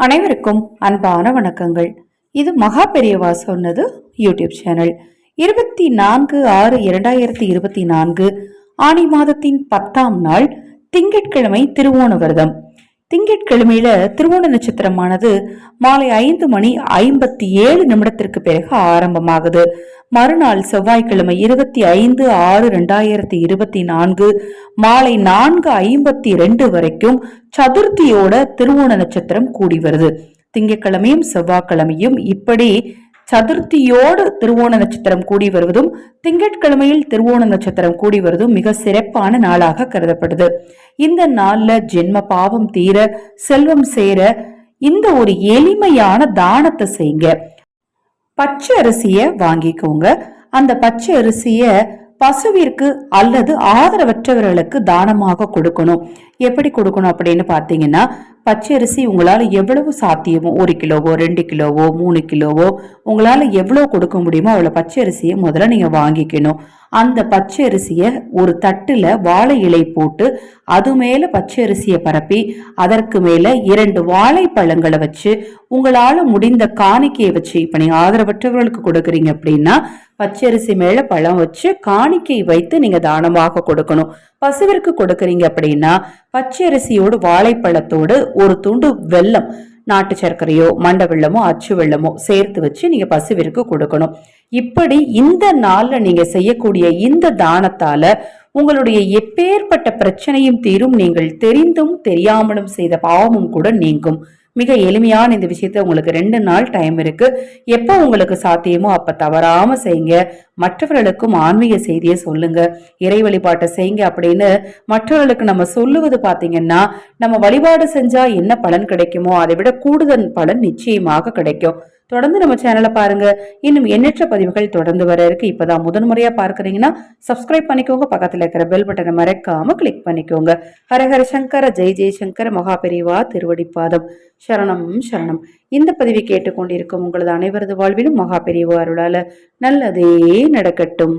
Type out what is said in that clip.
அனைவருக்கும் அன்பான வணக்கங்கள். இது மகா பெரியவா சொன்னது யூடியூப் சேனல். இருபத்தி நான்கு ஆறு இரண்டாயிரத்தி இருபத்தி நான்கு ஆணி மாதத்தின் பத்தாம் நாள் திங்கட்கிழமை திருவோண விரதம். திங்கட்கிழமையில திருவோண நட்சத்திரமானது மாலை ஐந்து மணி ஐம்பத்தி ஏழு நிமிடத்திற்கு பிறகு ஆரம்பமாகுது. மறுநாள் செவ்வாய்க்கிழமை இருபத்தி ஐந்து ஆறு ரெண்டாயிரத்தி இருபத்தி நான்கு மாலை நான்கு ஐம்பத்தி ரெண்டு வரைக்கும் சதுர்த்தியோட திருவோண நட்சத்திரம் கூடி வருது. திங்கட்கிழமையும் செவ்வாய்க்கிழமையும் இப்படி சதுர்த்தியோடு திருவோண நட்சத்திரம் கூடி வருவதும் திங்கட்கிழமையில் திருவோண நட்சத்திரம் கூடி வருவதும் மிக சிறப்பான நாளாக கருதப்படுது. இந்த நாள்ல ஜென்ம பாவம் தீர செல்வம் சேர இந்த ஒரு எளிமையான தானத்தை செய்யுங்க பச்சை அரிசிய வாங்கிக்கோங்க. அந்த பச்சை அரிசிய பசுவிற்கு அல்லது ஆதரவற்றவர்களுக்கு தானமாக கொடுக்கணும். எப்படி கொடுக்கணும் அப்படின்னு பார்த்தீங்கன்னா பச்சை அரிசி உங்களால் எவ்வளவு சாத்தியமோ ஒரு கிலோவோ ரெண்டு கிலோவோ மூணு கிலோவோ உங்களால் எவ்வளோ கொடுக்க முடியுமோ அவ்வளோ பச்சை அரிசியை முதல்ல நீங்கள் வாங்கிக்கணும். அந்த பச்சை அரிசியை ஒரு தட்டில் வாழை இலை போட்டு அது மேலே பச்சை அரிசியை பரப்பி அதற்கு மேலே இரண்டு வாழைப்பழங்களை வச்சு உங்களால் முடிந்த காணிக்கையை வச்சு இப்போ நீங்கள் ஆதரவற்றவர்களுக்கு கொடுக்குறீங்க அப்படின்னா பச்சரிசி மேல பழம் வச்சு காணிக்கை வைத்து நீங்க தானமாக கொடுக்கணும். பசுவிற்கு கொடுக்குறீங்க அப்படின்னா பச்சரிசியோடு வாழைப்பழத்தோடு ஒரு துண்டு வெல்லம் நாட்டு சர்க்கரையோ மண்ட வெள்ளமோ அச்சு வெள்ளமோ சேர்த்து வச்சு நீங்க பசுவிற்கு கொடுக்கணும். இப்படி இந்த நாள்ல நீங்க செய்யக்கூடிய இந்த தானத்தால உங்களுடைய எப்பேற்பட்ட பிரச்சனையும் தீரும் நீங்கள் தெரிந்தும் தெரியாமலும் செய்த பாவமும் கூட நீங்கும். மிக எளிமையான இந்த விஷயத்த உங்களுக்கு ரெண்டு நாள் டைம் இருக்கு. எப்போ உங்களுக்கு சாத்தியமோ அப்ப தவறாம செய்யுங்க. மற்றவர்களுக்கும் ஆன்மீக செய்தியை சொல்லுங்க. இறை வழிபாட்டை செய்யுங்க அப்படின்னு மற்றவர்களுக்கு நம்ம சொல்லுவது பாத்தீங்கன்னா நம்ம வழிபாடு செஞ்சா என்ன பலன் கிடைக்குமோ அதை விட கூடுதல் பலன் நிச்சயமாக கிடைக்கும். தொடர்ந்து நம்ம சேனலை பாருங்க. இன்னும் எண்ணற்ற பதிவுகள் தொடர்ந்து வர இருக்கு. இப்பதான் முதன்முறையா பார்க்கறீங்கன்னா சப்ஸ்கிரைப் பண்ணிக்கோங்க. பக்கத்துல இருக்கிற பெல் பட்டனை மறக்காம கிளிக் பண்ணிக்கோங்க. ஹரஹர சங்கர ஜெய் ஜெய்சங்கர் மகாபெரிவா திருவடிப்பாதம் சரணம் சரணம். இந்த பதிவை கேட்டுக்கொண்டிருக்கும் உங்களது அனைவரது வாழ்விலும் மகாபெரிவா அருளால நல்லதே நடக்கட்டும்.